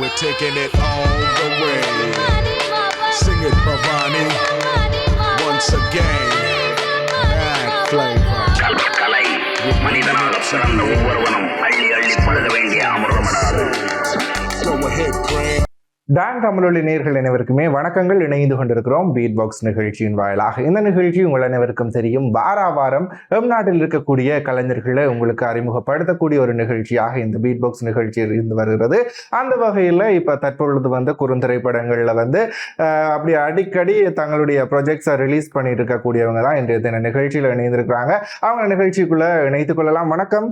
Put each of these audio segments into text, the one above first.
We're taking it all the way. Sing it, Bhavani. Once again, mad flavor. கலை மனிதனாக பிறந்த ஒவ்வொருவனும் அள்ளி அள்ளி பழுத வேண்டிய அமிர்தமடாது Go ahead, Craig. டான் தமிழொலி நேர்கள் அனைவருக்குமே வணக்கங்கள். இணைந்து கொண்டிருக்கிறோம் பீட் பாக்ஸ் நிகழ்ச்சியின் வாயிலாக. இந்த நிகழ்ச்சி உங்கள் அனைவருக்கும் தெரியும். வாரா வாரம் எம் நாட்டில் இருக்கக்கூடிய கலைஞர்களை உங்களுக்கு அறிமுகப்படுத்தக்கூடிய ஒரு நிகழ்ச்சியாக இந்த பீட் பாக்ஸ் நிகழ்ச்சி இருந்து வருகிறது. அந்த வகையில் இப்போ தற்பொழுது வந்து குறுந்திரைப்படங்களில் வந்து அஹ், அப்படி அடிக்கடி தங்களுடைய ப்ரொஜெக்ட்ஸை ரிலீஸ் பண்ணிட்டு இருக்கக்கூடியவங்க தான் இன்றைய தின நிகழ்ச்சியில் இணைந்திருக்கிறாங்க. அவங்க நிகழ்ச்சிக்குள்ள இணைத்துக் கொள்ளலாம். வணக்கம்.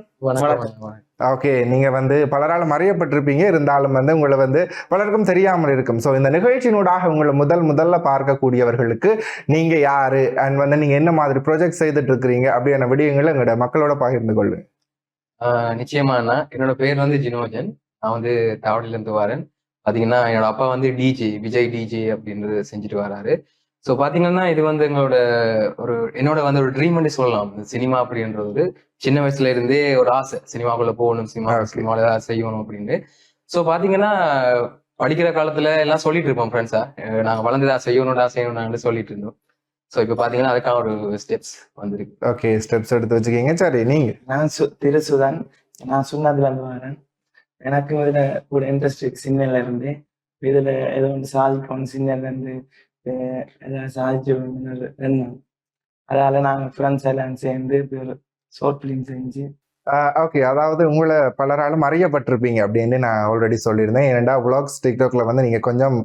ஓகே நீங்கள் வந்து பலரால் மறையப்பட்டிருப்பீங்க. இருந்தாலும் வந்து உங்களை வந்து பலருக்கும் தெரியாமல் இருக்கும். ஸோ இந்த நிகழ்ச்சியினூடாக உங்களை முதல் முதல்ல பார்க்கக்கூடியவர்களுக்கு நீங்கள் யார்? அண்ட் வந்து நீங்கள் என்ன மாதிரி ப்ரொஜெக்ட் செய்துட்டு இருக்கிறீங்க அப்படியான விடயங்களை எங்களோட மக்களோட பகிர்ந்து கொள்ளு நிச்சயமாண்ணா நிச்சயமா என்னோட பேர் வந்து ஜினோஜன். நான் வந்து தாவடியில இருந்து வரேன். பாத்தீங்கன்னா என்னோட அப்பா வந்து டிஜே விஜய் டிஜே அப்படின்றது செஞ்சுட்டு வராரு. ஸோ பாத்தீங்கன்னா இது வந்து எங்களோட ஒரு என்னோட வந்து ஒரு ட்ரீம்னு சொல்லலாம். இந்த சினிமா அப்படின்றது ஒரு சின்ன வயசுல இருந்தே ஒரு ஆசை. சினிமாக்குள்ள போகணும் சினிமா. சினிமாவில் ஏதாவது செய்யணும் அப்படின்னு ஸோ பாத்தீங்கன்னா படிக்கிற காலத்துல எல்லாம் சொல்லிட்டு இருப்போம் ஃப்ரெண்ட்ஸா நாங்க வளர்ந்துடா செய்யணும்டா செய்யணும்னு சொல்லிட்டு இருந்தோம். ஸோ இப்போ பாத்தீங்கன்னா அதுக்கான ஒரு ஸ்டெப்ஸ் வந்திருக்கு. ஓகே ஸ்டெப்ஸ் எடுத்து வச்சுக்கீங்க. சரி நீங்க. நான் சு திருசுதான் நான் சுண்ணாதுல இருந்து வரேன் எனக்கு இதுல கூட இன்ட்ரெஸ்ட் இருக்கு சின்னல இருந்து இதுல ஏதோ ஒன்று சாதிக்கணும் சின்னல இருந்து எல்லாம் சாதிச்சு எண்ணம் அதால நாங்க ஃப்ரெண்ட்ஸ் எல்லாம் சேர்ந்து ஷார்ட் ஃபிலிம் செஞ்சு ஓகே அதாவது உங்களை பலராலும் அறியப்பட்டிருப்பீங்க அப்படின்னு நான் ஆல்ரெடி சொல்லியிருந்தேன். ஏன்டா vlogs டிக்டாக்ல வந்து நீங்கள் கொஞ்சம்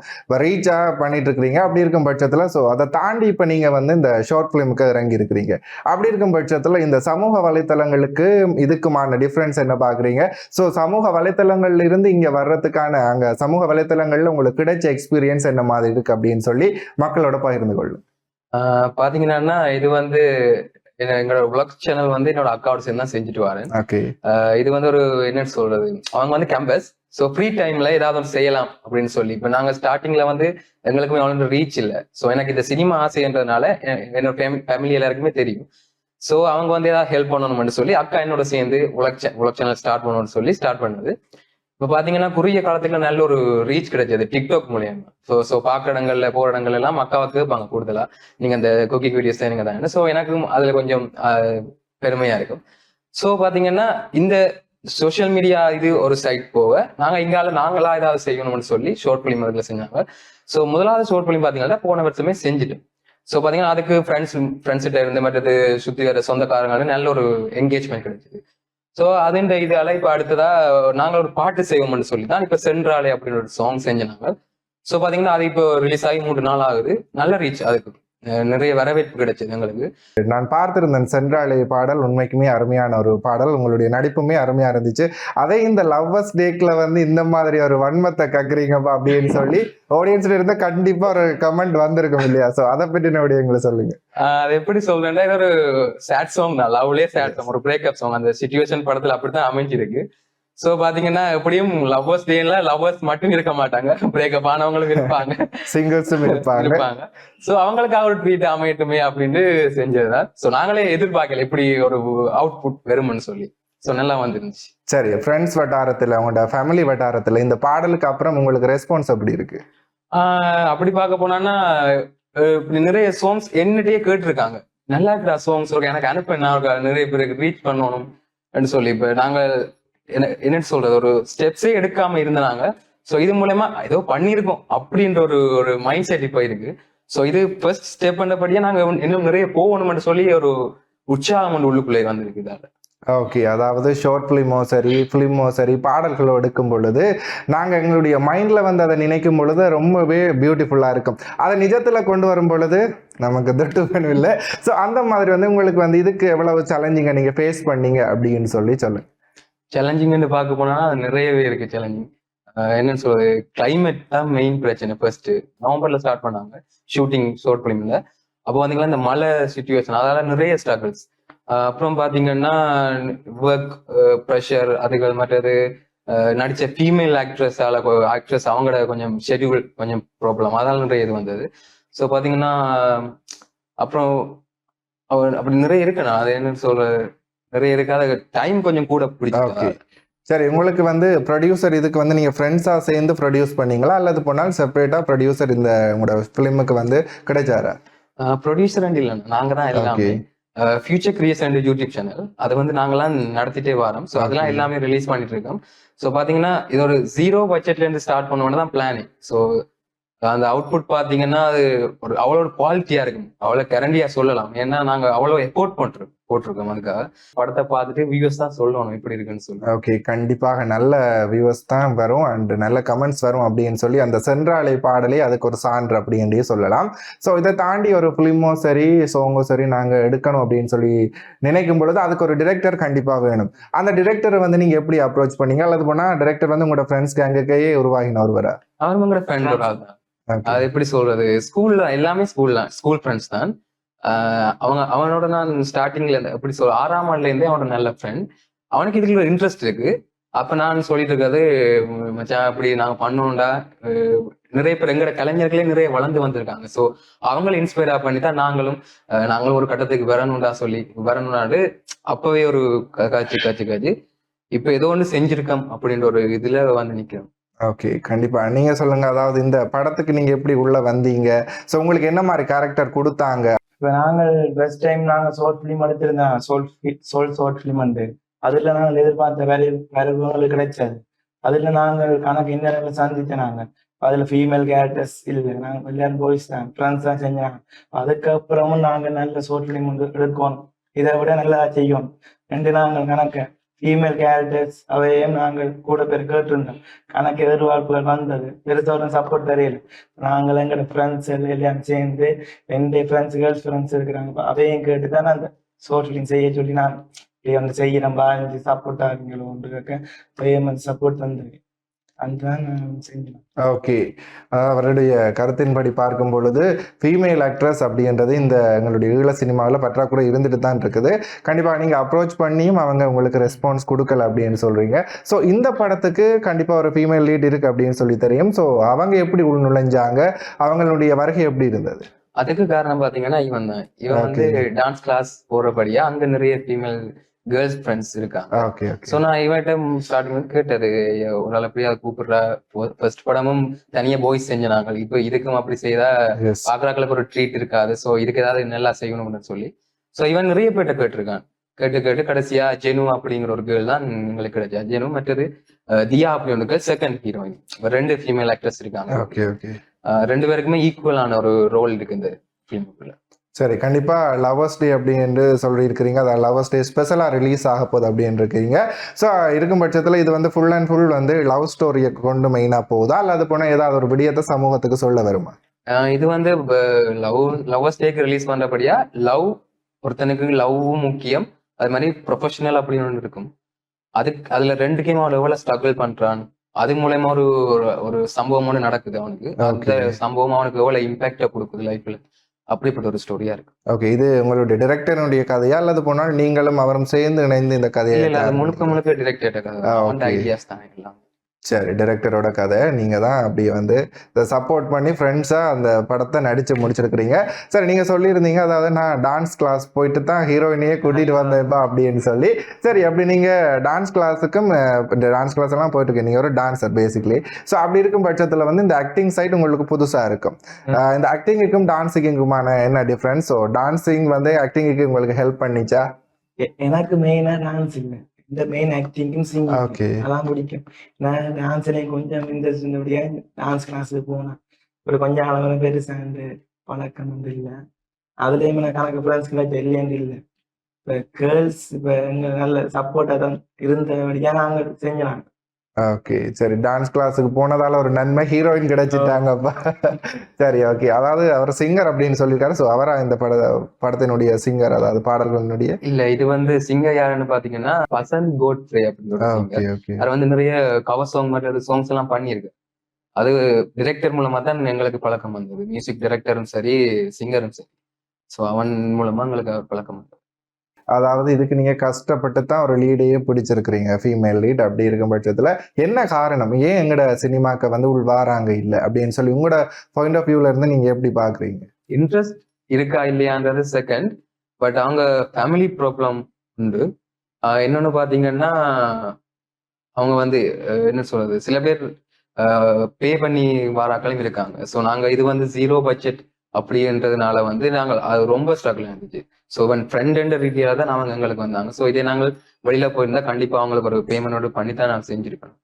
ரீச்சாக பண்ணிட்டு இருக்கிறீங்க அப்படி இருக்கும் பட்சத்தில் ஸோ அதை தாண்டி இப்போ நீங்கள் வந்து இந்த ஷார்ட் ஃபிலிமுக்கு இறங்கி இருக்கிறீங்க அப்படி இருக்கும் பட்சத்தில் இந்த சமூக வலைத்தளங்களுக்கு இதுக்குமான டிஃப்ரென்ஸ் என்ன பார்க்குறீங்க? ஸோ சமூக வலைத்தளங்கள்ல இருந்து இங்கே வர்றதுக்கான அங்கே சமூக வலைத்தளங்களில் உங்களுக்கு கிடைச்ச எக்ஸ்பீரியன்ஸ் என்ன மாதிரி இருக்கு அப்படின்னு சொல்லி மக்களோட பகிர்ந்து கொள்ளும். பார்த்தீங்கன்னா இது வந்து என்ன- எங்களோட vlog சேனல் வந்து என்னோட அக்காவோட சேர்ந்து தான் செஞ்சுட்டு வரேன். இது வந்து ஒரு என்ன சொல்றது? அவங்க வந்து கேம்பஸ் ஸோ ஃப்ரீ டைம்ல ஏதாவது ஒன்று செய்யலாம் அப்படின்னு சொல்லி. இப்போ நாங்க ஸ்டார்டிங்ல வந்து எங்களுக்குமே அவ்வளோ ரீச் இல்லை. ஸோ எனக்கு இந்த சினிமா ஆசைன்றதுனால என்னோட ஃபேமிலி எல்லாருக்குமே தெரியும். ஸோ அவங்க வந்து ஏதாவது ஹெல்ப் பண்ணணும்னு சொல்லி அக்கா என்னோட சேர்ந்து உலக் உலக் சேனல் ஸ்டார்ட் பண்ணணும்னு சொல்லி ஸ்டார்ட் பண்ணது. இப்போ பாத்தீங்கன்னா குறுகிய காலத்துல நல்ல ஒரு ரீச் கிடைச்சது டிக்டாக் மூலியமா. ஸோ ஸோ பார்க்குற இடங்கள்ல போற இடங்கள்ல எல்லாம் மக்காவுக்கு இருப்பாங்க கூடுதலா. நீங்க அந்த குக்கிங் வீடியோஸ் நீங்க தான். ஸோ எனக்கும் அதுல கொஞ்சம் பெருமையா இருக்கும். ஸோ பாத்தீங்கன்னா இந்த சோஷியல் மீடியா இது ஒரு சைட் போக நாங்க இங்கால நாங்களா ஏதாவது செய்யணும்னு சொல்லி ஷோர்ட் பிலிம் அதில் செஞ்சாங்க. ஸோ முதலாவது ஷோர்ட் பிலிம் பாத்தீங்கன்னா போன வருஷமே செஞ்சுட்டோம். ஸோ பாத்தீங்கன்னா அதுக்கு ஃப்ரெண்ட்ஸ் ஃப்ரெண்ட்ஸ்கிட்ட இருந்து மற்றது சுத்தி வர சொந்தக்காரங்க நல்ல ஒரு என்கேஜ்மெண்ட் கிடைச்சது. ஸோ அதுன்ற இது அழைப்பு அடுத்ததா நாங்க ஒரு பாட்டு செய்வோம்னு சொல்லி தான் இப்போ சென்றாலே அப்படின்னு ஒரு சாங் செஞ்சாங்க ஸோ பாத்தீங்கன்னா அது இப்போ ரிலீஸ் ஆகி மூன்று நாள் ஆகுது. நல்ல ரீச் அதுக்கு. நிறைய வரவேற்பு கிடைச்சது எங்களுக்கு. நான் பார்த்திருந்தேன் சென்றாலே பாடல் உண்மைக்குமே அருமையான ஒரு பாடல் உங்களுடைய நடிப்புமே அருமையா இருந்துச்சு. அதே இந்த லவ்வர்ஸ் டேக்ல வந்து இந்த மாதிரி ஒரு வன்மத்தை கக்குறீங்கப்பா அப்படின்னு சொல்லி ஆடியன்ஸ்ல இருந்து கண்டிப்பா ஒரு கமெண்ட் வந்திருக்கும் இல்லையா? சோ அதை பற்றின விடயங்களை சொல்லுங்க. ஆஹ் அது எப்படி சொல்றேன்னா இது ஒரு சேட் சாங் தான். லவ்லேயே சேட் சாங் ஒரு பிரேக்கப் சாங் அந்த சுச்சுவேஷன் படத்துல அப்படித்தான் அமைஞ்சிருக்கு. சோ பாத்தீங்கன்னா எப்படியும் லவ்வர்ஸ் டேல லவ்வர்ஸ் மட்டும் இருக்க மாட்டாங்க. பிரேக்கப் ஆனவங்களும் இருப்பாங்க. சிங்கிள்ஸும் இருப்பாங்க. இருப்பாங்க. சோ அவங்களுக்காக ஒரு ட்ரீட் அமையட்டுமே அப்படின்னு செஞ்சதுதான். சோ நாங்களே எதிர்பார்க்கல இப்படி ஒரு அவுட்புட் வரும்னு சொல்லி. சோ நல்லா வந்துருந்துச்சு. சரி ஃப்ரெண்ட்ஸ் வட்டாரத்துல உங்களோட ஃபேமிலி வட்டாரத்துல இந்த பாடலுக்கு அப்புறம் உங்களுக்கு ரெஸ்பான்ஸ் அப்படி இருக்கு? அப்படி பார்க்க இப்படி நிறைய சாங்ஸ் என்னட்டே கேட்டிருக்காங்க. நல்லா இருக்கிற சாங்ஸ் எனக்கு அனுப்ப நான் நிறைய பேருக்கு ரீச் பண்ணணும் சொல்லி இப்ப நாங்க என்ன என்னன்னு சொல்றது? ஒரு ஸ்டெப்ஸே எடுக்காம இருந்தாங்க ஸோ இது மூலயமா ஏதோ பண்ணியிருக்கோம் அப்படின்ற ஒரு ஒரு மைண்ட் செட் இப்போ இருக்கு. ஸோ இது ஃபர்ஸ்ட் ஸ்டெப் பண்ணபடியே நாங்கள் இன்னும் நிறைய போகணும்னு சொல்லி ஒரு உற்சாகம் ஒன்று உள்ளுக்குள்ளே வந்திருக்கு இதால ஓகே அதாவது ஷார்ட் ஃபிலிமோ சரி ஃபிலிமோ சரி பாடல்களோ எடுக்கும் பொழுது நாங்கள் எங்களுடைய மைண்டில் வந்து அதை நினைக்கும் பொழுது ரொம்பவே பியூட்டிஃபுல்லாக இருக்கும். அதை நிஜத்தில் கொண்டு வரும் பொழுது நமக்கு வேணும் இல்லை. ஸோ அந்த மாதிரி வந்து உங்களுக்கு வந்து இதுக்கு எவ்வளவு சேலஞ்சிங்கை நீங்கள் ஃபேஸ் பண்ணீங்க அப்படின்னு சொல்லி சொல்லுங்க. சேலஞ்சிங்னு பார்க்க போனா நிறையவே இருக்கு சேலஞ்சிங் என்னன்னு சொல்றது? கிளைமேட் தான் மெயின் பிரச்சனை. ஃபர்ஸ்ட் நவம்பர்ல ஸ்டார்ட் பண்ணாங்க. ஷூட்டிங் ஷோட் பிலிம்ல அப்போ வந்தீங்கன்னா இந்த மழை சுச்சுவேஷன் அதால நிறைய ஸ்ட்ரகிள்ஸ் அப்புறம் பாத்தீங்கன்னா ஒர்க் ப்ரெஷர் அதுகள் மற்றது நடிச்ச ஃபீமேல் ஆக்ட்ரஸால ஆக்ட்ரஸ் அவங்களோட கொஞ்சம் ஷெட்யூல் கொஞ்சம் ப்ராப்ளம் அதால நிறைய இது வந்தது. ஸோ பாத்தீங்கன்னா அப்புறம் அப்படி நிறைய இருக்குண்ணா அது என்னன்னு சொல்ற நிறைய இருக்கு அது டைம் கொஞ்சம் கூட. பிடிச்சி சரி உங்களுக்கு வந்து ப்ரொடியூசர் இதுக்கு வந்து நீங்க ஃப்ரெண்ட்ஸா சேர்ந்து ப்ரொடியூஸ் பண்ணீங்களா? அல்லது போனால் செப்பரேட்டா ப்ரொடியூசர் இந்த உங்களோட ஃபிலிமுக்கு வந்து கிடைச்சாரா? ப்ரொடியூசர் அண்ட் இல்ல. நாங்க தான் எல்லாமே. ஃபியூச்சர் கிரியேஷன் யூடியூப் சேனல் அது வந்து நாங்களாம் நடத்திட்டே வரோம். ஸோ அதெல்லாம். எல்லாமே ரிலீஸ் பண்ணிட்டு இருக்கோம். ஸோ பாத்தீங்கன்னா இது ஒரு ஜீரோ பட்ஜெட்ல இருந்து ஸ்டார்ட் பண்ணோன்னு தான் பிளானிங் ஸோ அந்த அவுட்புட் பாத்தீங்கன்னா அது ஒரு அவ்வளோ குவாலிட்டியா இருக்கும். அவ்வளோ கரண்டியா சொல்லலாம். ஏன்னா நாங்க அவ்வளோ எஃபோர்ட் போட்டிருக்கோம் போட்டிருக்கோம் அதுக்காக படத்தை பார்த்துட்டு வியூஸ் தான் சொல்லணும் எப்படி இருக்குன்னு சொல்லி. ஓகே கண்டிப்பாக நல்ல வியூவர்ஸ் தான் வரும் அண்ட் நல்ல கமெண்ட்ஸ் வரும் அப்படின்னு சொல்லி அந்த சென்றாலை பாடலே அதுக்கு ஒரு சான்று அப்படின்றே சொல்லலாம். ஸோ இதை தாண்டி ஒரு ஃபிலிமோ சரி சோங்கோ சரி நாங்கள் எடுக்கணும் அப்படின்னு சொல்லி நினைக்கும் பொழுது அதுக்கு ஒரு டிரெக்டர் கண்டிப்பாக வேணும். அந்த டிரெக்டரை வந்து நீங்கள் எப்படி அப்ரோச் பண்ணீங்க? அல்லது போனால் டிரெக்டர் வந்து உங்களோட ஃப்ரெண்ட்ஸ் கேங்குக்கையே உருவாகின ஒருவரா? அவர் உங்களோட ஃப்ரெண்ட் ஒரு ஆள் தான். Okay. அது எப்படி சொல்றது? ஸ்கூல்ல எல்லாமே ஸ்கூல் தான். ஸ்கூல் ஃப்ரெண்ட்ஸ் தான். அவங்க அவனோட நான் ஸ்டார்டிங்ல இருந்து எப்படி சொல்ற ஆறாம் ஆண்டுல இருந்தே அவனோட நல்ல ஃப்ரெண்ட் அவனுக்கு இதுல ஒரு இன்ட்ரெஸ்ட் இருக்கு. அப்ப நான் சொல்லிட்டு இருக்கிறது மச்சான் அப்படி நாங்க பண்ணோம்டா. நிறைய பேர் எங்கட கலைஞர்களே நிறைய வளர்ந்து வந்திருக்காங்க. சோ அவங்கள இன்ஸ்பயரா பண்ணி தான் நாங்களும் நாங்களும் ஒரு கட்டத்துக்கு வரணும்டா சொல்லி வரணும்னாடு அப்பவே ஒரு காட்சி காட்சி காட்சி இப்ப ஏதோ ஒண்ணு செஞ்சிருக்கோம் அப்படின்ற ஒரு இதுல வந்து நிக்கிறோம். ஓகே கண்டிப்பாக நீங்கள் சொல்லுங்கள் அதாவது இந்த படத்துக்கு நீங்கள் எப்படி உள்ளே வந்தீங்க? ஸோ உங்களுக்கு என்ன மாதிரி கேரக்டர் கொடுத்தாங்க? இப்ப நாங்கள் பெஸ்ட் டைம் நாங்க ஷோர்ட் ஃபிலிம் எடுத்திருந்தோம். சோல் சோல் ஷோர்ட் ஃபிலிம் வந்து அதுல நாங்கள் எதிர்பார்த்த வேலை வேலைகளும் கிடைச்சது. அதுல நாங்கள் கணக்கு இன்னும் சந்தித்த நாங்க அதுல ஃபீமேல் கேரக்டர்ஸ் இல்லை. நாங்கள் எல்லாரும் பாய்ஸ் தான். ஃப்ரெண்ட்ஸ் தான் செஞ்சாங்க. அதுக்கப்புறமும் நாங்கள் நல்ல ஷோர்ட் ஃபிலிம் எடுக்கணும். இதை விட நல்லா செய்யணும். ரெண்டு நாங்கள் கணக்கு. ஃபீமேல் கேரக்டர்ஸ் அவையும் நாங்கள் கூட பேர் கேட்டிருந்தோம். கணக்கு எதிர்பார்ப்புகள் வந்தது. பெருசாக ஒரு சப்போர்ட் தெரியல. நாங்கள் எங்களோட ஃப்ரெண்ட்ஸ் எல்லாம் சேர்ந்து ரெண்டு ஃப்ரெண்ட்ஸ் கேர்ள்ஸ் ஃப்ரெண்ட்ஸ் இருக்கிறாங்க. அதையும் கேட்டு தான் அந்த ஷோர்ட் செய்ய சொல்லி நான் இப்படி வந்து செய்கிறேன் பாஞ்சு சப்போர்ட் ஆகுங்களோ ஒன்று கேட்க சப்போர்ட் வந்திருக்கேன் ஓகே. அவருடைய கருத்தின்படி பார்க்கும் பொழுது ஃபீமேல் ஆக்ட்ரஸ் அப்படின்றது இந்த எங்களுடைய ஈழ சினிமாவில் பற்றாக்குறை இருந்துட்டு தான் இருக்குது. கண்டிப்பாக நீங்கள் அப்ரோச் பண்ணியும் அவங்க உங்களுக்கு ரெஸ்பான்ஸ் கொடுக்கல அப்படின்னு சொல்கிறீங்க ஸோ இந்த படத்துக்கு கண்டிப்பாக ஒரு ஃபீமேல் லீட் இருக்குது அப்படின்னு சொல்லி தெரியும். ஸோ அவங்க எப்படி உள் நுழைஞ்சாங்க அவங்களுடைய வருகை எப்படி இருந்தது? அதுக்கு காரணம் பாத்தீங்கன்னா இவன் தான். இவன் வந்து டான்ஸ் கிளாஸ் போறபடியா அங்க நிறைய ஃபீமேல் கேர்ள்ஸ் ஃப்ரெண்ட்ஸ் இருக்காங்க. ஓகே சோ நான் இவன்ட்ட ஸ்டார்டிங் கேட்டது "ஐயா, ஒரு நாள் எப்படியா கூப்பிடுறா ஃபர்ஸ்ட் படமும் தனியா பாய்ஸ் செஞ்சனாங்க இப்போ இதுக்கும் அப்படி செய்தா பாக்குறாக்களுக்கு ஒரு ட்ரீட் இருக்காது. சோ இதுக்கு ஏதாவது நல்லா செய்யணும்னு சொல்லி. சோ இவன் நிறைய பேர்ட்ட கேட்டிருக்கான். கேட்டு கேட்டு கடைசியா ஜெனு அப்படிங்கிற ஒரு கேர்ள் தான் எங்களுக்கு கிடைச்சா. ஜெனு மற்றது தியா அப்படி ஒன்று செகண்ட் ஹீரோயின் ரெண்டு ஃபீமேல் ஆக்ட்ரஸ் இருக்காங்க. ஓகே ஓகே அஹ், ரெண்டு பேருக்குமே ஈக்குவலான ஒரு ரோல் இருக்கு இந்த ஃபிலிமுக்குள்ள சரி கண்டிப்பாக லவர்ஸ் டே அப்படின்னு சொல்லியிருக்கிறீங்க. அதை லவர்ஸ் டே ஸ்பெஷலாக ரிலீஸ் ஆக போகுது அப்படின்னு இருக்கீங்க ஸோ இருக்கும் பட்சத்தில் இது வந்து ஃபுல் அண்ட் ஃபுல் வந்து லவ் ஸ்டோரியை கொண்டு மெயினாக போகுதா? அல்லது போனால் ஏதாவது ஒரு விடியத்தை சமூகத்துக்கு சொல்ல வருமா? இது வந்து லவ் லவ்வர்ஸ் டேக்கு ரிலீஸ் பண்றபடியா லவ் ஒருத்தனுக்கு லவ்வும் முக்கியம். அது மாதிரி ப்ரொஃபஷனல் அப்படின்னு ஒன்று இருக்கும். அதுக்கு அதுல ரெண்டுக்கையும் அவன் எவ்வளவு ஸ்ட்ரகிள் பண்றான்? அது மூலயமா ஒரு ஒரு- சம்பவம் ஒன்று நடக்குது அவனுக்கு. அந்த. சம்பவம் அவனுக்கு எவ்வளவு இம்பாக்ட கொடுக்குது லைஃப்ல அப்படிப்பட்ட ஒரு ஸ்டோரியா இருக்கு ஓகே இது உங்களுடைய டிரெக்டருடைய கதையா அல்லது போனால் நீங்களும் அவரும் சேர்ந்து இணைந்து இந்த கதையை முழுக்க? முழுக்க okay. ஐடியாஸ் தான் எல்லாம் சரி டிரெக்டரோட கதை. நீங்கள் தான் அப்படி வந்து இதை சப்போர்ட் பண்ணி ஃப்ரெண்ட்ஸாக அந்த படத்தை நடித்து முடிச்சிருக்கிறீங்க. சரி நீங்கள் சொல்லியிருந்தீங்க அதாவது நான் டான்ஸ் கிளாஸ் போயிட்டு தான் ஹீரோயினையே கூட்டிகிட்டு வந்தேன்ப்பா அப்படின்னு சொல்லி. சரி அப்படி நீங்கள் டான்ஸ் கிளாஸுக்கும் இந்த டான்ஸ் கிளாஸ் எல்லாம் போயிட்டு நீங்கள் ஒரு டான்ஸர் பேசிக்லி ஸோ அப்படி இருக்கும் பட்சத்தில் வந்து இந்த ஆக்டிங் சைட் உங்களுக்கு புதுசாக இருக்கும். இந்த ஆக்டிங்குக்கும் டான்ஸிங்குமான என்ன டிஃப்ரென்ஸ் ஸோ டான்ஸிங் வந்து ஆக்டிங்குக்கு உங்களுக்கு ஹெல்ப் பண்ணிச்சா? எனக்கு மெயினா டான்ஸ் இல்லை இந்த மெயின் ஆக்டிங்கும் சிங்கிங் ஓகே அதான் பிடிக்கும். நான் டான்ஸ்லேயும் கொஞ்சம் இன்ட்ரெஸ்ட் இருந்தபடியா டான்ஸ் கிளாஸுக்கு போனேன். ஒரு கொஞ்சம் அளவு பெருசா இந்த பழக்கம் வந்து இல்லை. அதுலேயுமே நான் கணக்கு ஃப்ரெண்ட்ஸ் கிடைச்ச இல்லைன்னு இல்லை. இப்போ கேர்ள்ஸ் இப்போ எங்க நல்ல சப்போர்ட்டாக தான் இருந்தபடியா நாங்கள் செஞ்சோம் ஓகே சரி டான்ஸ் கிளாஸுக்கு போனதால ஒரு நன்மை. ஹீரோயின் கிடைச்சிட்டாங்கப்பா. சரி ஓகே அதாவது அவர் சிங்கர் அப்படின்னு சொல்லியிருக்காரு. ஸோ அவரா இந்த பட படத்தினுடைய சிங்கர் அதாவது பாடல்களினுடைய? இல்ல இது வந்து சிங்கர் யாருன்னு பாத்தீங்கன்னா வசந்த் கோட்ஃப்ரே அப்படின்னு அவர் வந்து நிறைய கவர் சாங் மாதிரி சாங்ஸ் எல்லாம் பண்ணியிருக்கு. அது டிரெக்டர் மூலமா தான் எங்களுக்கு பழக்கம் வந்தது. மியூசிக் டைரக்டரும் சரி சிங்கரும் சரி. ஸோ அவன் மூலமா எங்களுக்கு அவர் பழக்கம் வந்தது. அதாவது இதுக்கு நீங்கள் கஷ்டப்பட்டு தான் ஒரு லீடையே பிடிச்சிருக்கிறீங்க. ஃபீமேல் லீட் அப்படி இருக்கும் பட்சத்தில் என்ன காரணம்? ஏன் எங்களோட சினிமாக்க வந்து உள் வாராங்க இல்லை? அப்படின்னு சொல்லி உங்களோட பாயிண்ட் ஆஃப் வியூல இருந்து எப்படி பார்க்குறீங்க இன்ட்ரெஸ்ட் இருக்கா இல்லையான்றது செகண்ட் பட் அவங்க ஃபேமிலி ப்ராப்ளம் உண்டு. ஆஹ் பார்த்தீங்கன்னா அவங்க வந்து என்ன சொல்றது? சில பேர் பே பண்ணி வாராக்களும் இருக்காங்க. ஸோ நாங்கள் இது வந்து ஜீரோ பட்ஜெட் அப்படின்றதுனால வந்து நாங்கள் அது ரொம்ப ஸ்ட்ரகிள் இருந்துச்சு. ஸோ ஒன் ஃப்ரெண்ட் என்ற ரீதியாக தான் அவங்க எங்களுக்கு வந்தாங்க. ஸோ இதே நாங்கள் வெளியில போயிருந்தா கண்டிப்பா அவங்களுக்கு ஒரு பேமெண்டோட பண்ணி தான் நாங்கள் செஞ்சிருக்கோம்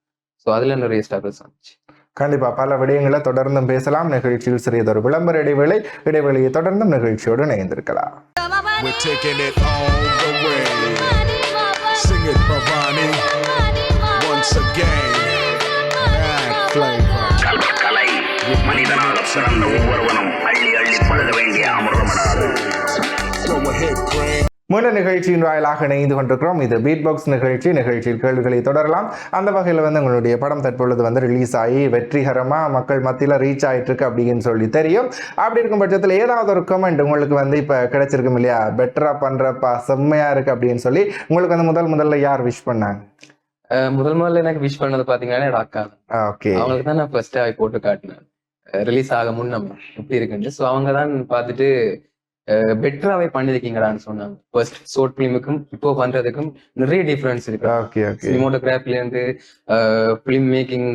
ஸோ அதுல நிறைய ஸ்ட்ரகிள்ஸ் வந்துச்சு. கண்டிப்பா பல விடயங்களை தொடர்ந்தும் பேசலாம். நிகழ்ச்சியில் சிறியதொரு விளம்பர இடைவேளை இடைவெளியை தொடர்ந்தும் நிகழ்ச்சியோடு இணைந்திருக்கலாம். Once again, bad flavor. ஒவ்வொருவனும் மீண்டும் நிகழ்ச்சியின் வாயிலாக இணைந்து கொண்டிருக்கிறோம். இது பீட் பாக்ஸ் நிகழ்ச்சி. நிகழ்ச்சியில் கேள்விகளை தொடரலாம். அந்த வகையில் வந்து உங்களுடைய படம் தற்பொழுது வந்து ரிலீஸ் ஆகி வெற்றிகரமாக மக்கள் மத்தியில் ரீச் ஆயிட்டு இருக்கு அப்படின்னு சொல்லி தெரியும். அப்படி இருக்கும் பட்சத்தில் ஏதாவது ஒரு கமெண்ட் உங்களுக்கு வந்து இப்போ கிடைச்சிருக்கும் இல்லையா? பெட்டரா பண்றப்பா செம்மையா இருக்கு அப்படின்னு சொல்லி உங்களுக்கு வந்து முதல் முதல்ல யார் விஷ் பண்ணாங்க? முதல் முதல்ல எனக்கு விஷ் பண்ணது பாத்தீங்கன்னா என்னோட அக்கா. ஓகே அவங்களுக்கு தான் நான் ஃபர்ஸ்ட் போட்டு காட்டினேன். ரிலீஸ் ஆக முன்னம் எப்படி இருக்குன்னு ஸோ அவங்க தான் பார்த்துட்டு பெட்டராகவே பண்ணிருக்கீங்களான்னு சொன்னாங்க. ஃபர்ஸ்ட் ஷோர்ட் ஃபிலிமுக்கும் இப்போ பண்றதுக்கும் நிறைய டிஃபரன்ஸ் இருக்கு. ஓகே ஓகே சினிமோட்டோகிராஃபில இருந்து ஃபிலிம் மேக்கிங்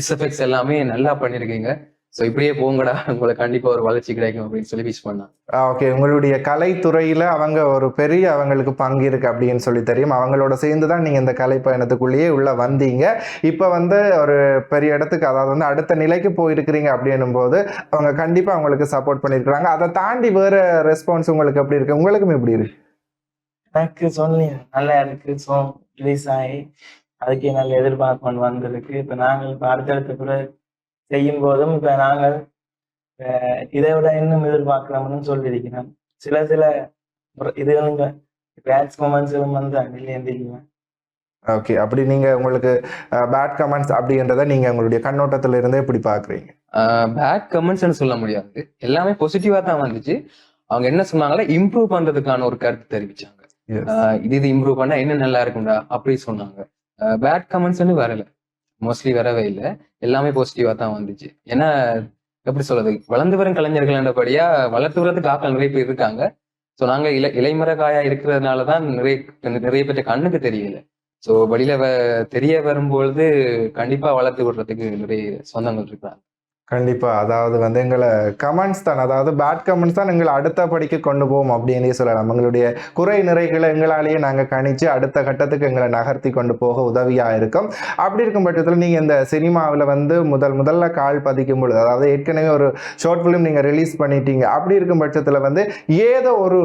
எஸ்எஃப்எக்ஸ் எல்லாமே நல்லா பண்ணிருக்கீங்க ஸோ இப்படியே போங்கடா. உங்களுக்கு கண்டிப்பா ஒரு வளர்ச்சி கிடைக்கும் அப்படின்னு சொல்லி விஷ் பண்ணாங்க ஓகே உங்களுடைய கலைத்துறையில அவங்க ஒரு பெரிய அவங்களுக்கு பங்கு இருக்கு அப்படின்னு சொல்லி தெரியும். அவங்களோட சேர்ந்து தான் நீங்க இந்த கலை பயணத்துக்குள்ளேயே உள்ள வந்தீங்க. இப்போ வந்து ஒரு பெரிய இடத்துக்கு அதாவது வந்து அடுத்த நிலைக்கு போயிருக்கிறீங்க அப்படின்னும் போது அவங்க கண்டிப்பா அவங்களுக்கு சப்போர்ட் பண்ணியிருக்கிறாங்க. அதை தாண்டி வேற ரெஸ்பான்ஸ் உங்களுக்கு எப்படி இருக்கு? உங்களுக்கும் எப்படி இருக்கு? எனக்கு சொல்லி நல்லா இருக்கு. ஸோ ரிலீஸ் ஆகி அதுக்கே நல்ல எதிர்பார்ப்பு வந்திருக்கு. இப்போ நாங்கள் இப்போ அடுத்தடுத்த பிறகு செய்யும் போதும் இப்போ நாங்கள் இதை விட இன்னும் எதிர்பார்க்கிறோம்னு சொல்லியிருக்கிறோம். சில சில இதுகளுங்க பேட்ச் கொமெண்ட்ஸும் வந்து இல்லையா ஓகே அப்படி நீங்க உங்களுக்கு பேட் கமெண்ட்ஸ் அப்படின்றத நீங்க உங்களுடைய கண்ணோட்டத்துல இருந்தே இப்படி பாக்குறீங்க பேட் கமெண்ட்ஸ்னு சொல்ல முடியாது. எல்லாமே பாசிட்டிவா தான் வந்துச்சு. அவங்க என்ன சொன்னாங்களா இம்ப்ரூவ் பண்றதுக்கான ஒரு கருத்து தெரிவிச்சாங்க. இது இது இம்ப்ரூவ் பண்ணா என்ன நல்லா இருக்கும்டா அப்படி சொன்னாங்க. பேட் கமெண்ட்ஸ்னு வரல. மோஸ்ட்லி வரவே இல்லை. எல்லாமே பாசிட்டிவா தான் வந்துச்சு. ஏன்னா எப்படி சொல்றது? வளர்ந்து வரும் கலைஞர்கள் என்றபடியா வளர்த்து வரதுக்கு ஆக்கள் நிறைய பேர் இருக்காங்க. ஸோ நாங்க இள இலைமர காயா இருக்கிறதுனால தான் நிறைய நிறைய பேர் கண்ணுக்கு தெரியல. ஸோ வெளியில வ- தெரிய வரும்பொழுது கண்டிப்பா வளர்த்து விடுறதுக்கு நிறைய சொந்தங்கள் இருக்காங்க கண்டிப்பா. அதாவது வந்து எங்களை கமெண்ட்ஸ் தான். அதாவது பேட் கமெண்ட்ஸ் தான் எங்களை அடுத்த படிக்கு கொண்டு போவோம் அப்படின்னே சொல்லலாம். எங்களுடைய குறை நிறைகளை எங்களாலேயே நாங்கள் கணிச்சு அடுத்த கட்டத்துக்கு எங்களை நகர்த்தி கொண்டு போக உதவியா இருக்கும். அப்படி இருக்கும் பட்சத்தில் நீங்க இந்த சினிமாவில் வந்து முதல் முதல்ல கால் பதிக்கும் பொழுது அதாவது ஏற்கனவே ஒரு ஷார்ட் ஃபிலிம் நீங்க ரிலீஸ் பண்ணிட்டீங்க. அப்படி இருக்கும் பட்சத்தில் வந்து ஏதோ ஒரு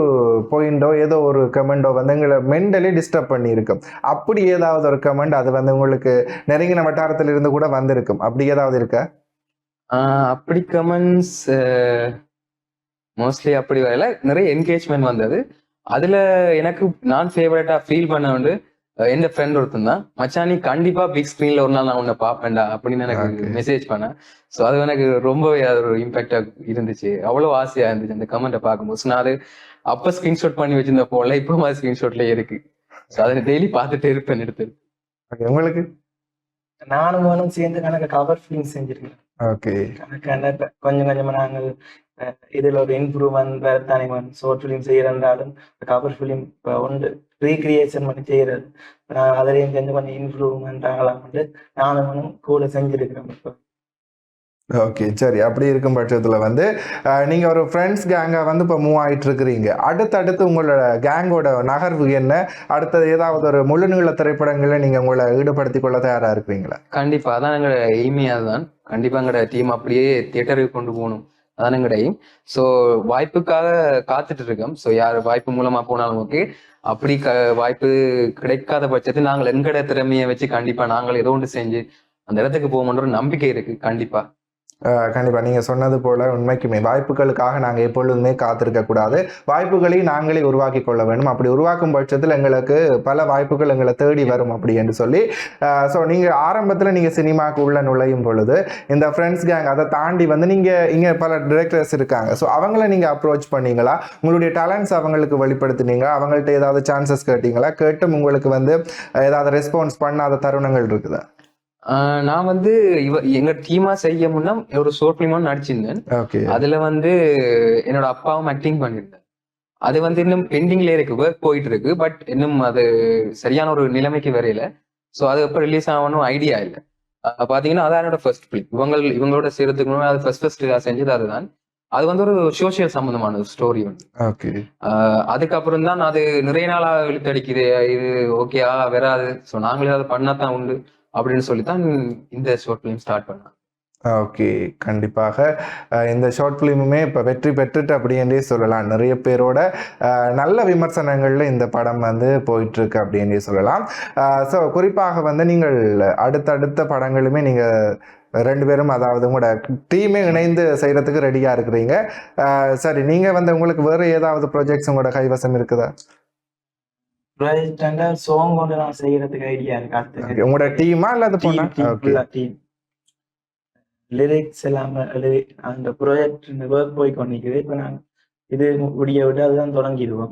பாயிண்டோ ஏதோ ஒரு கமெண்டோ வந்து எங்களை மென்டலி டிஸ்டர்ப் பண்ணியிருக்கும். அப்படி ஏதாவது ஒரு கமெண்ட் அது வந்து உங்களுக்கு நெருங்கின வட்டாரத்தில் இருந்து கூட வந்திருக்கும். அப்படி ஏதாவது இருக்கா? அப்படி கமெண்ட்ஸ் மோஸ்ட்லி அப்படி வரல. நிறைய என்கேஜ்மெண்ட் வந்தது. அதுல எனக்கு நான் ஃபேவரட்டா ஃபீல் பண்ண வந்து எந்த ஃப்ரெண்ட் ஒருத்தன் தான். மச்சான் நீ கண்டிப்பா பிக் ஸ்க்ரீன்ல ஒரு நாள் நான் உன்னை பாப்பேன்டா அப்படின்னு எனக்கு. மெசேஜ் பண்ணேன். ஸோ அது எனக்கு ரொம்பவே அது ஒரு இம்பாக்டா இருந்துச்சு. அவ்வளவு ஆசையா இருந்துச்சு அந்த கமெண்ட்டை பார்க்கும்போது. நான் அது அப்ப ஸ்கிரீன்ஷாட் பண்ணி வச்சிருந்த போல இப்போ அது ஸ்கிரீன்ஷாட்ல இருக்கு. ஸோ அதை டெய்லி பார்த்துட்டு இருப்பேன் எடுத்து உங்களுக்கு? நானும் சேர்ந்து கணக்கு கவர் ஃபிலிம் செஞ்சிருக்கேன். ஓகே. கொஞ்சம் கொஞ்சமா நாங்கள் இதில் ஒரு இம்ப்ரூவ்மெண்ட் தானே ஷார்ட் ஃபிலிம் செய்யறதாலும் கவர் ஃபிலிம் இப்போ உண்டு. ரீக்ரியேஷன் பண்ணி செய்யறது. நான் அதுலேயும் கொஞ்சம் கொஞ்சம் இம்ப்ரூவ்மெண்ட் ஆகலாம்னு நானும் கூட செஞ்சிருக்கிறேன் இப்போ. ஓகே சரி அப்படி இருக்கும் பட்சத்தில் வந்து நீங்கள் ஒரு ஃப்ரெண்ட்ஸ் கேங்காக வந்து இப்போ மூவ் ஆகிட்டு இருக்கிறீங்க அடுத்தடுத்து உங்களோட கேங்கோட நகர்வு என்ன? அடுத்தது ஏதாவது ஒரு முழுநீள திரைப்படங்களில் நீங்கள் உங்களை ஈடுபடுத்திக் கொள்ள தயாராக இருக்கிறீங்களா கண்டிப்பாக அதான் எங்களோட எய்மே அதுதான். கண்டிப்பாக எங்களோட டீம் அப்படியே தியேட்டருக்கு கொண்டு போகணும். அதான் எங்களோட எய்ம் ஸோ வாய்ப்புக்காக காத்துட்டு இருக்கோம். ஸோ யார் வாய்ப்பு மூலமாக போனாலும் ஓகே அப்படி க வாய்ப்பு கிடைக்காத பட்சத்தில் நாங்கள் எங்களோட திறமையை வச்சு கண்டிப்பாக நாங்கள் ஏதோ ஒன்று செஞ்சு அந்த இடத்துக்கு போகணுன்ற ஒரு நம்பிக்கை இருக்கு. கண்டிப்பாக கண்டிப்பாக நீங்கள் சொன்னது போல உண்மைக்குமே. வாய்ப்புகளுக்காக நாங்கள் எப்பொழுதுமே காத்திருக்கக்கூடாது வாய்ப்புகளை நாங்களே உருவாக்கி கொள்ள வேண்டும். அப்படி உருவாக்கும் பட்சத்தில் எங்களுக்கு பல வாய்ப்புகள் எங்களை தேடி வரும் அப்படி என்று சொல்லி. ஸோ நீங்கள் ஆரம்பத்தில் நீங்கள் சினிமாவுக்கு உள்ள நுழையும் பொழுது இந்த ஃப்ரெண்ட்ஸ் கேங் அதை தாண்டி வந்து நீங்கள் இங்கே பல டிரெக்டர்ஸ் இருக்காங்க. ஸோ அவங்கள நீங்கள் அப்ரோச் பண்ணீங்களா? உங்களுடைய டேலண்ட்ஸ் அவங்களுக்கு வெளிப்படுத்தினீங்க அவங்கள்ட்ட ஏதாவது சான்சஸ் கேட்டீங்களா? கேட்டும் உங்களுக்கு வந்து ஏதாவது ரெஸ்பான்ஸ் பண்ணாத தருணங்கள் இருக்குதா? நான் வந்து இவ எங்க டீமா செய்ய முன்னா ஒரு ஷோர்ட் ஃபிலிமும் நடிச்சிருந்தேன். அதுல வந்து என்னோட அப்பாவும் ஆக்டிங் பண்ணியிருந்தேன் அது வந்து இன்னும் பெண்டிங்ல இருக்கு ஒர்க் போயிட்டு இருக்கு பட் இன்னும் அது சரியான ஒரு நிலைமைக்கு வரையில. ஸோ அது எப்போ ரிலீஸ் ஆகணும் ஐடியா இல்லை. பாத்தீங்கன்னா அதான் என்னோட ஃபர்ஸ்ட் ஃபிலிம் இவங்க இவங்களோட முன்னாடி அது ஃபர்ஸ்ட் ஃபர்ஸ்ட் செஞ்சது அதுதான். அது வந்து ஒரு சோஷியல் சம்பந்தமான ஒரு ஸ்டோரி வந்து அதுக்கப்புறம் தான் அது நிறைய நாளா இழுத்தடிக்குது இது ஓகேயா வராது. ஸோ நாங்களே அதை பண்ணாதான் உண்டு. அப்படின்னு சொல்லி தான் இந்த ஷார்ட் ஃபிலிம் ஸ்டார்ட் பண்ணேன் ஓகே கண்டிப்பாக. இந்த ஷார்ட் ஃபிலிமுமே இப்போ வெற்றி பெற்றுட்டு அப்படின்றே சொல்லலாம். நிறைய பேரோட நல்ல விமர்சனங்களில் இந்த படம் வந்து போயிட்டுருக்கு அப்படின்றே சொல்லலாம். ஸோ குறிப்பாக வந்து நீங்கள் அடுத்தடுத்த படங்களுமே நீங்கள் ரெண்டு பேரும் அதாவது உங்களோட டீமே இணைந்து செய்கிறதுக்கு ரெடியாக இருக்கிறீங்க. சரி நீங்கள் வந்து உங்களுக்கு வேறு ஏதாவது ப்ரொஜெக்ட்ஸ் உங்களோட கைவசம் இருக்குதா? ப்ராஜெக்ட் சாங் ஒன்று நான் செய்யறதுக்கு ஐடியா இருக்கு அடுத்து உங்களோட டீமா அல்லது போனா ஓகே டீம் லிரிக்ஸ் எல்லாமே அந்த ப்ராஜெக்ட் ஒர்க் போய் கொண்டிருக்குது. இப்போ இது முடிய விட்டு அதுதான் தொடங்கிடுவோம்.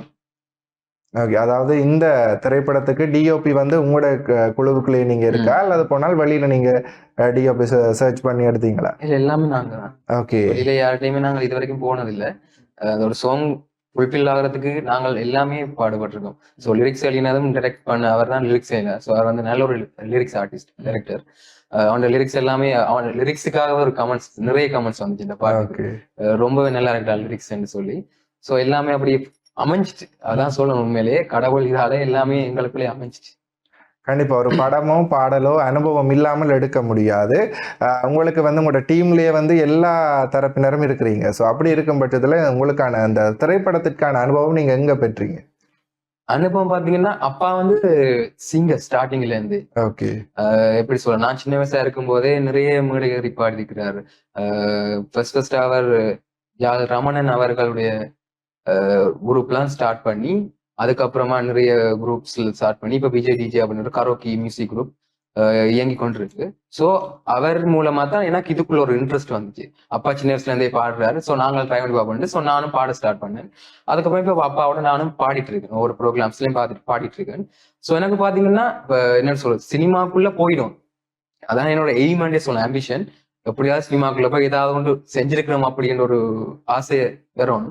ஓகே அதாவது இந்த திரைப்படத்துக்கு டிஓபி வந்து உங்களோட கு- குழுவுக்குள்ளேயே நீங்க இருக்கா? அல்லது போனால் வெளியில நீங்க டிஓபி சர்ச் பண்ணி எடுத்தீங்களா? இல்ல எல்லாமே நாங்க ஓகே வெளியில யார்கிட்டயுமே நாங்கள் இது வரைக்கும் போனதில்லை. அதோட சாங் ஃபுல்ஃபில் ஆகிறதுக்கு நாங்கள் எல்லாமே பாடுபட்டிருக்கோம். ஸோ லிரிக்ஸ் எழுதினதும் டைரக்ட் பண்ண அவர் தான் லிரிக்ஸ் எழுத ஸோ அவர் வந்து நல்ல ஒரு லிரிக்ஸ் ஆர்டிஸ்ட் டைரக்டர் அவனோட லிரிக்ஸ் எல்லாமே அவன் லிரிக்ஸுக்காக ஒரு கமெண்ட்ஸ் நிறைய கமெண்ட்ஸ் வந்துச்சு இந்த பாட்டுக்கு அஹ் ரொம்பவே நல்லா இருக்கா லிரிக்ஸ்ன்னு சொல்லி. ஸோ எல்லாமே அப்படி அமைஞ்சிச்சு. அதான் சொல்லணும் உண்மையிலேயே. கடவுள் இதால எல்லாமே எங்களுக்குள்ளே அமைஞ்சிச்சு. கண்டிப்பா ஒரு படமோ பாடலோ அனுபவம் இல்லாமல் எடுக்க முடியாது. உங்களுக்கு வந்து உங்களோட டீம்லயே வந்து எல்லா தரப்பினரும் இருக்கிறீங்க. ஸோ அப்படி இருக்கும் பட்சத்துல உங்களுக்கான அந்த திரைப்படத்திற்கான அனுபவம் நீங்க எங்க பெற்றீங்க? அனுபவம் பாத்தீங்கன்னா அப்பா வந்து சிங்கர் ஸ்டார்டிங்ல இருந்து. ஓகே. எப்படி சொல்ல நான் சின்ன வயசா இருக்கும் போதே நிறைய மேடை ஏறி பாடியிருக்கிறாரு. ஃபர்ஸ்ட் ஃபர்ஸ்ட் அவர் ரமணன் அவர்களுடைய குரூப்லாம் ஸ்டார்ட் பண்ணி அதுக்கப்புறமா நிறைய குரூப்ஸ் ஸ்டார்ட் பண்ணி இப்போ விஜய் டிஜே அப்படின்னு கரோக்கி மியூசிக் குரூப் இயங்கி கொண்டிருக்கு. ஸோ அவர் மூலமா தான் எனக்கு இதுக்குள்ள ஒரு இன்ட்ரெஸ்ட் வந்துச்சு. அப்பா சின்ன வயசுல இருந்தே பாடுறாரு. ஸோ நாங்கள் ட்ரை பண்ணி பார்ப்போம் ஸோ நானும் பாட ஸ்டார்ட் பண்ணேன். அதுக்கப்புறம் இப்போ அப்பாவோட நானும் பாடிட்டு இருக்கேன். ஒவ்வொரு ப்ரோக்ராம்ஸ்லயும் பார்த்துட்டு பாடிட்டு இருக்கேன். ஸோ எனக்கு பாத்தீங்கன்னா இப்போ என்ன சொல்றது? சினிமாக்குள்ள போயிடும். அதான் என்னோட எய்மெண்டே சொல்ல ஆம்பிஷன் எப்படியாவது சினிமாக்குள்ள போய் ஏதாவது ஒன்று செஞ்சிருக்கிறோம் அப்படின்ற ஒரு ஆசை வரும்.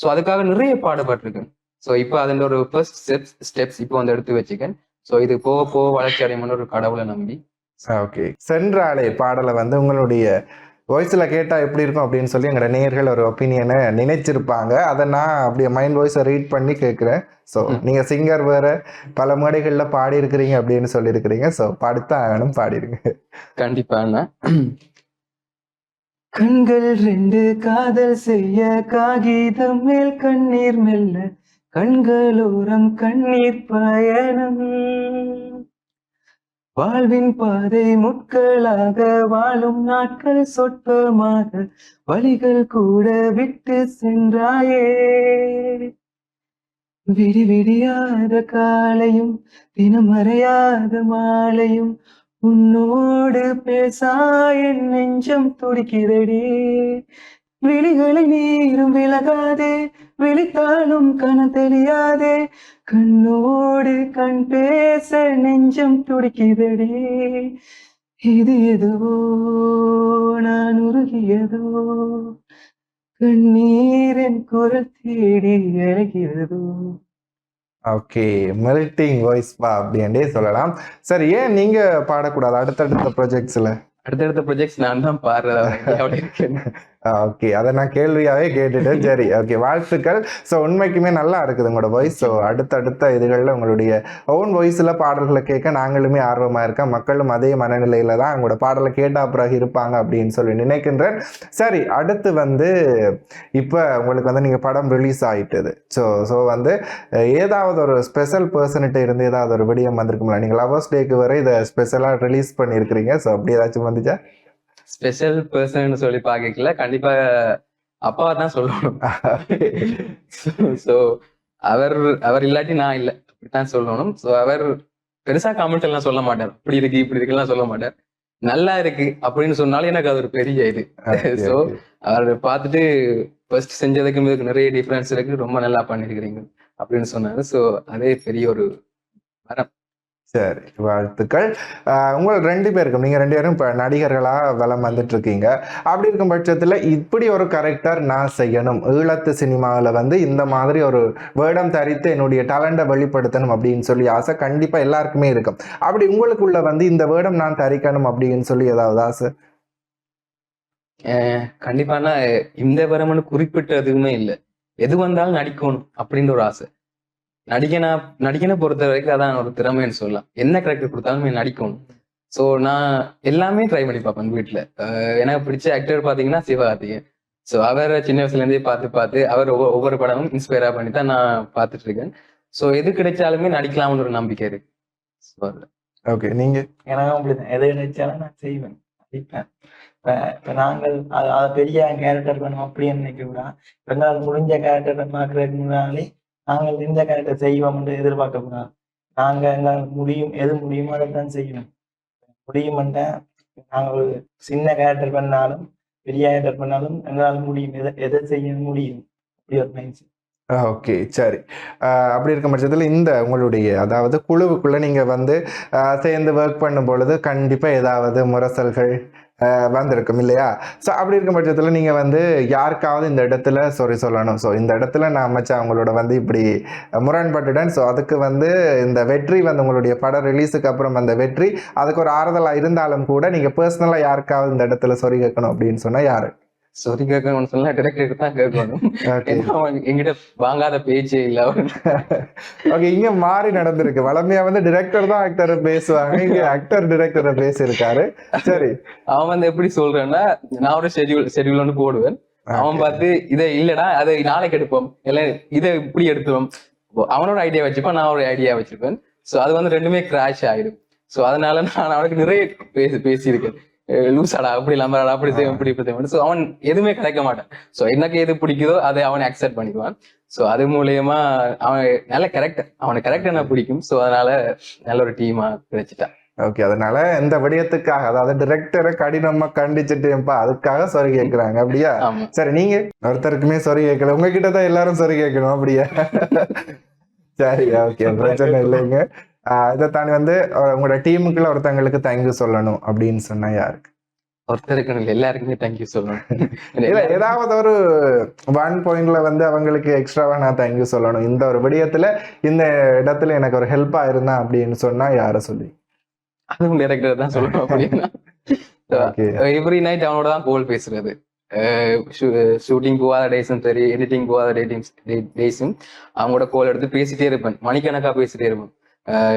ஸோ அதுக்காக நிறைய பாடுபட்டிருக்கேன். ஸோ இப்போ அதில் ஒரு ஃபர்ஸ்ட் ஸ்டெப்ஸ் ஸ்டெப்ஸ் இப்போ வந்து எடுத்து வச்சுக்கேன். ஸோ இது போக போக வளர்ச்சி அடையும்னு ஒரு கடவுளை நம்பி. ஓகே. சென்றாலே பாடலை வந்து உங்களுடைய வாய்ஸில் கேட்டால் எப்படி இருக்கும் அப்படின்னு சொல்லி எங்களோட நேயர்கள் ஒரு ஒப்பீனியனை நினைச்சிருப்பாங்க. அதை நான் அப்படியே மைண்ட் வாய்ஸை ரீட் பண்ணி கேட்குறேன். ஸோ. நீங்கள் சிங்கர் வேற பல மேடைகளில் பாடியிருக்கிறீங்க அப்படின்னு சொல்லியிருக்கிறீங்க. ஸோ பாடித்தான் ஆகணும் பாடிருங்க கண்டிப்பா அண்ணா. கண்கள் ரெண்டு காதல் செய்ய காகிதம் மேல் கண்ணீர் மெல்ல. கண்களோரம் கண்ணீர் பயணம். வாழ்வின் பாதை முட்களாக வாழும் நாட்கள் சொற்பமாக வழிகள் கூட விட்டு சென்றாயே. விடி விடியாத காலையும் தினம் மறையாத மாலையும் உன்னோடு பேசா என் நெஞ்சம் துடிக்கிறடி. விழிகளை நீரும் விலகாதே விழித்தாலும் கண் தெரியாதே கண்ணோடு கண் பேச நெஞ்சம் துடிக்கிறடி இது எதுவோ? நான் உருகியதோ? கண்ணீரின் குரல் தேடி அழைக்கிறதோ ஓகே மெல்டிங் வாய்ஸ் பா அப்படின்டே சொல்லலாம். சரி ஏன் நீங்கள் பாடக்கூடாது? அடுத்தடுத்த ப்ராஜெக்ட்ஸில் அடுத்தடுத்த ப்ரொஜெக்ட்ஸ் நான் தான் பாடுறதா அப்படி இருக்கேன். ஓகே அதை நான் கேள்வியாகவே கேட்டுட்டேன். சரி ஓகே வாழ்த்துக்கள். ஸோ உண்மைக்குமே நல்லா இருக்குது உங்களோட வாய்ஸ் ஸோ அடுத்தடுத்த இதுகளில் உங்களுடைய ஓன் வாய்ஸில் பாடல்களை கேட்க நாங்களுமே ஆர்வமாக இருக்கோம். மக்களும் அதே மனநிலையில் தான் உங்களோட பாடலை கேட்ட பிறகு இருப்பாங்க அப்படின்னு சொல்லி நினைக்கின்றேன். சரி அடுத்து வந்து இப்போ உங்களுக்கு வந்து நீங்கள் படம் ரிலீஸ் ஆயிட்டது. ஸோ ஸோ வந்து ஏதாவது ஒரு ஸ்பெஷல் பர்சன்கிட்ட இருந்து ஏதாவது ஒரு விடயம் வந்திருக்குங்களா நீங்கள் லவர்ஸ் டேக்கு வரை இதை ஸ்பெஷலாக ரிலீஸ் பண்ணியிருக்கிறீங்க. ஸோ அப்படி ஏதாச்சும் வந்துச்சா? ஸ்பெஷல் பர்சன் சொல்லி பாக்கல கண்டிப்பா அப்பாவை தான் சொல்லணும். சோ அவர் அவர் இல்லாட்டி நான் இல்ல. அப்படித்தான் சொல்லணும். சோ அவர் பெருசா கமெண்ட் எல்லாம் சொல்ல மாட்டார். இப்படி இருக்கு இப்படி இருக்குலாம் சொல்ல மாட்டார். நல்லா இருக்கு அப்படின்னு சொன்னாலும் எனக்கு அது ஒரு பெரிய இது. Okay. அவர் பார்த்துட்டு ஃபர்ஸ்ட் செஞ்சதுக்கும் இதுக்கு நிறைய டிஃபரன்ஸ் இருக்கு. ரொம்ப நல்லா பண்ணிருக்கிறீங்க அப்படின்னு சொன்னாரு. சோ அதே பெரிய ஒரு வரம் சரி வாழ்த்துக்கள். ஆஹ் உங்கள் ரெண்டு பேருக்கும் நீங்கள் ரெண்டு பேரும் இப்போ நடிகர்களாக வலம் வந்துட்டு இருக்கீங்க அப்படி இருக்கும் பட்சத்தில் இப்படி ஒரு கரெக்டர் நான் செய்யணும். ஈழத்து சினிமாவில் வந்து இந்த மாதிரி ஒரு வேடம் தரித்து என்னுடைய டேலண்ட்டை வெளிப்படுத்தணும் அப்படின்னு சொல்லி ஆசை கண்டிப்பாக எல்லாருக்குமே இருக்கும். அப்படி உங்களுக்குள்ள வந்து இந்த வேடம் நான் தரிக்கணும் அப்படின்னு சொல்லி ஏதாவது ஆசை? அஹ் கண்டிப்பானா இந்த வரமனு குறிப்பிட்ட எதுவுமே இல்லை. எது வந்தாலும் நடிக்கணும் அப்படின்ற ஒரு ஆசை. நடிகனா நடிகனை பொறுத்த வரைக்கும் அதான் ஒரு திறமைன்னு சொல்லலாம். என்ன கரெக்டர் கொடுத்தாலுமே நடிக்கணும். ஸோ நான் எல்லாமே ட்ரை பண்ணி பார்ப்பேன் வீட்டில் எனக்கு பிடிச்ச ஆக்டர் பார்த்தீங்கன்னா சிவகார்த்திகேயன். ஸோ அவரை சின்ன வயசுலேருந்தே பார்த்து பார்த்து அவர் ஒவ்வொரு ஒவ்வொரு படமும் இன்ஸ்பயரா பண்ணி தான் நான் பார்த்துட்டு இருக்கேன். ஸோ எது கிடைச்சாலுமே நடிக்கலாம்னு ஒரு நம்பிக்கை இருக்கு. ஓகே நீங்கள் எனக்கும் அப்படிதான். எது நினைச்சாலும் நான் செய்வேன். நடிப்பேன். இப்ப இப்ப நாங்கள் அது பெரிய கேரக்டர் பண்ணுவோம் அப்படின்னு நினைக்க கூட எங்களால் முடிஞ்ச கேரக்டரை பார்க்கறதுக்கு முன்னாலே நாங்கள் இந்த கேரக்டர் செய்வோம் என்று எதிர்பார்க்க கூடாது. நாங்க எங்கள் முடியும் எது முடியுமோ அதை தான் செய்யணும் முடியுமெண்டா நாங்கள் ஒரு சின்ன கேரக்டர் பண்ணாலும் பெரிய கேரக்டர் பண்ணாலும் எங்களால் முடியும். எதை எதை செய்ய முடியும். அப்படி ஒரு மைண்ட் ஓகே. சரி. ஆஹ் அப்படி இருக்க பட்சத்தில் இந்த உங்களுடைய அதாவது குழுவுக்குள்ளே நீங்கள் வந்து ஆஹ் சேர்ந்து ஒர்க் பண்ணும் பொழுது கண்டிப்பாக ஏதாவது முரசல்கள் வந்திருக்கும் இல்லையா? ஸோ அப்படி இருக்கும் பட்சத்தில் நீங்கள் வந்து யாருக்காவது இந்த இடத்துல சாரி சொல்லணும். ஸோ இந்த இடத்துல நான் அமைச்சா அவங்களோட வந்து இப்படி முரண்பட்டுடன் ஸோ அதுக்கு வந்து இந்த வெற்றி வந்து உங்களுடைய படம் ரிலீஸுக்கு அப்புறம் அந்த வெற்றி அதுக்கு ஒரு ஆறுதலாக இருந்தாலும் கூட நீங்கள் பர்சனலாக யாருக்காவது இந்த இடத்துல சொறி கேட்கணும் அப்படின்னு சொன்னால் யாரு? Sorry கேட்கணும்னு சொன்னா டிரெக்டருக்கு தான் கேட்கணும் என்கிட்ட வாங்காத பேச்சே இல்லை. ஓகே இங்க மாறி நடந்திருக்கு. வளமையா வந்து டிரெக்டர் தான் ஆக்டர் பேசுவாங்க. இங்க ஆக்டர் டிரெக்டரை பேசியிருக்காரு. சரி. அவன் வந்து எப்படி சொல்றேன்னா நான் ஒரு ஷெட்யூல் ஷெட்யூல் ஒன்று போடுவேன். அவன் பார்த்து இதை இல்லடா அதை நாளைக்கு எடுப்போம். இல்ல இதை இப்படி எடுத்துவோம் அவனோட ஐடியா வச்சுப்பான் நான் ஒரு ஐடியா வச்சிருப்பேன் சோ அது வந்து ரெண்டுமே கிராஷ் ஆயிடும். சோ அதனால நான் அவனுக்கு நிறைய பேசி பேசியிருக்கேன். லூசாடா அப்படி இல்லாமடா அப்படி செய்வோம் இப்படி இப்படி செய்வோம் சோ அவன் எதுவுமே கிடைக்க மாட்டான். சோ எனக்கு எது பிடிக்குதோ அதை அவன் அக்செப்ட் பண்ணிக்குவான். சோ அது மூலியமா அவன் நல்ல கரெக்டர் அவனுக்கு கரெக்டர் எனக்கு பிடிக்கும். சோ அதனால நல்ல ஒரு டீமா கிடைச்சிட்டான் ஓகே அதனால இந்த விடயத்துக்காக அதாவது டிரெக்டரை கடினமா கண்டிச்சுட்டேன்ப்பா அதுக்காக சொறி கேட்கறாங்க அப்படியா? ஆமா. சரி நீங்க ஒருத்தருக்குமே சொறி கேட்கல உங்ககிட்ட தான் எல்லாரும் சொறி கேட்கணும் அப்படியா? சரி ஓகே பிரச்சனை இல்லைங்க. இதை தாண்டி வந்து உங்களோட டீமுக்குள்ள ஒருத்தங்களுக்கு தேங்க்யூ சொல்லணும் அப்படின்னு சொன்னா யாருக்கு? ஒருத்தருக்கு எல்லாருக்குமே தேங்க்யூ சொல்லணும். இல்ல ஏதாவது ஒரு ஒன் பாயிண்ட்ல வந்து அவங்களுக்கு எக்ஸ்ட்ராவா நான் தேங்க்யூ சொல்லணும். இந்த ஒரு விடயத்துல இந்த இடத்துல எனக்கு ஒரு ஹெல்ப்பா இருந்தா அப்படின்னு சொன்னா யார சொல்லி? அதுவும் டைரக்டர் தான் சொல்லணும் அப்படின்னா. எவ்ரி நைட் அவனோட தான் கோல் பேசுறது. ஷூட்டிங் போகாத டேஸும் சரி எடிட்டிங் போகாத டேட்டிங்ஸ் டேஸும் அவங்களோட கோல் எடுத்து பேசிட்டே இருப்பேன். மணிக்கணக்கா பேசிட்டே இருப்பேன்.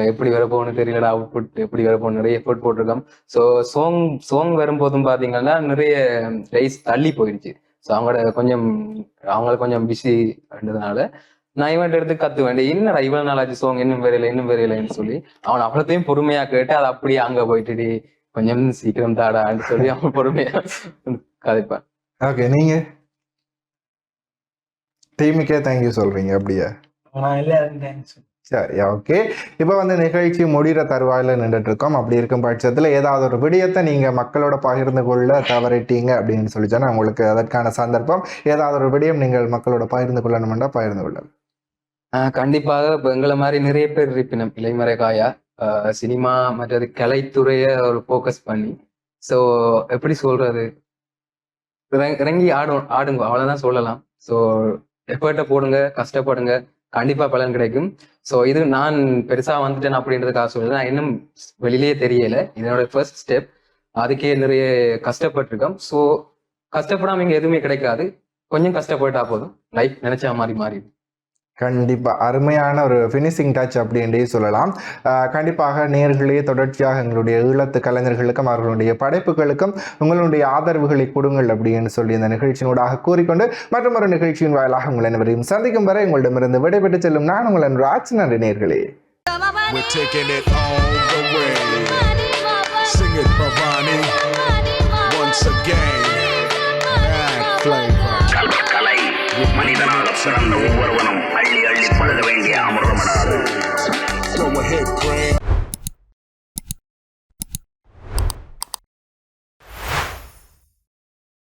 எப்படி வர போகணும் தெரியலடா அவுட்புட் எப்படி வர போகணும் நிறைய எஃபோர்ட் போட்டிருக்கோம். ஸோ சாங் சாங் வரும்போதும் பாத்தீங்கன்னா நிறைய டேஸ் தள்ளி போயிடுச்சு. ஸோ அவங்களோட கொஞ்சம் அவங்கள கொஞ்சம் பிஸி நான் இவன்ட்ட எடுத்து கத்து வேண்டிய என்னடா இவ்வளவு நாளாச்சு சாங் இன்னும் வரையில இன்னும் வரையிலன்னு சொல்லி அவன் அவ்வளோத்தையும் பொறுமையா கேட்டு அது அப்படியே அங்க போயிட்டு "டேய், கொஞ்சம் சீக்கிரம் தாடான்னு சொல்லி அவன் பொறுமையா கதைப்பான். ஓகே நீங்க? டீமுக்கே தேங்க்யூ சொல்றீங்க அப்படியா. நான் எல்லாரும் தேங்க்ஸ் சரி ஓகே இப்போ வந்து நிகழ்ச்சி முடிகிற தருவாயில நின்றுட்டு இருக்கோம் அப்படி இருக்கும் பட்சத்தில் ஏதாவது ஒரு விடயத்தை நீங்கள் மக்களோட பகிர்ந்து கொள்ள தவறிட்டீங்க அப்படின்னு சொல்லி சொன்னா உங்களுக்கு அதற்கான சந்தர்ப்பம் ஏதாவது ஒரு விடயம் நீங்கள் மக்களோட பகிர்ந்து கொள்ளணும்னா பகிர்ந்து கொள்ளலாம். ஆஹ் கண்டிப்பாக. இப்போ எங்களை மாதிரி நிறைய பேர் இருப்பினம் இளைமறை காயா ஆஹ் சினிமா மற்றது கலைத்துறையை ஒரு ஃபோக்கஸ் பண்ணி ஸோ எப்படி சொல்றது? இறங்கி ஆடும் ஆடுங்க அவ்வளோதான் சொல்லலாம். ஸோ எஃபர்ட்டை போடுங்க கஷ்டப்படுங்க. கண்டிப்பா பலன் கிடைக்கும். ஸோ இது நான் பெருசா வந்துட்டேன் அப்படின்றதுக்காக சொல்றது நான் இன்னும் வெளியிலேயே தெரியல. இதனோட ஃபர்ஸ்ட் ஸ்டெப் அதுக்கே நிறைய கஷ்டப்பட்டிருக்கோம். ஸோ கஷ்டப்படாம இங்க எதுவுமே கிடைக்காது. கொஞ்சம் கஷ்டப்பட்டா போதும். லைஃப் நினைச்சா மாதிரி மாறிடும். கண்டிப்பாக அருமையான ஒரு ஃபினிஷிங் டச் அப்படின்றே சொல்லலாம். கண்டிப்பாக நேர்களே தொடர்ச்சியாக எங்களுடைய ஈழத்து கலைஞர்களுக்கும் அவர்களுடைய படைப்புகளுக்கும் உங்களுடைய ஆதரவுகளை கொடுங்கள் அப்படின்னு சொல்லி இந்த நிகழ்ச்சியினூடாக கூறிக்கொண்டு மற்றும் ஒரு நிகழ்ச்சியின் வாயிலாக உங்கள் அனைவரையும் சந்திக்கும் வரை உங்களிடமிருந்து விடைபெற்று செல்லும் நான் உங்கள் ராஜ் நன்றி நேர்களே. Sing it, Bhavani. Once again, bad flavor. மனிதனாக பிறந்த ஒவ்வொருவனும் அள்ளி அள்ளி பழக வேண்டிய அமர்வமடாது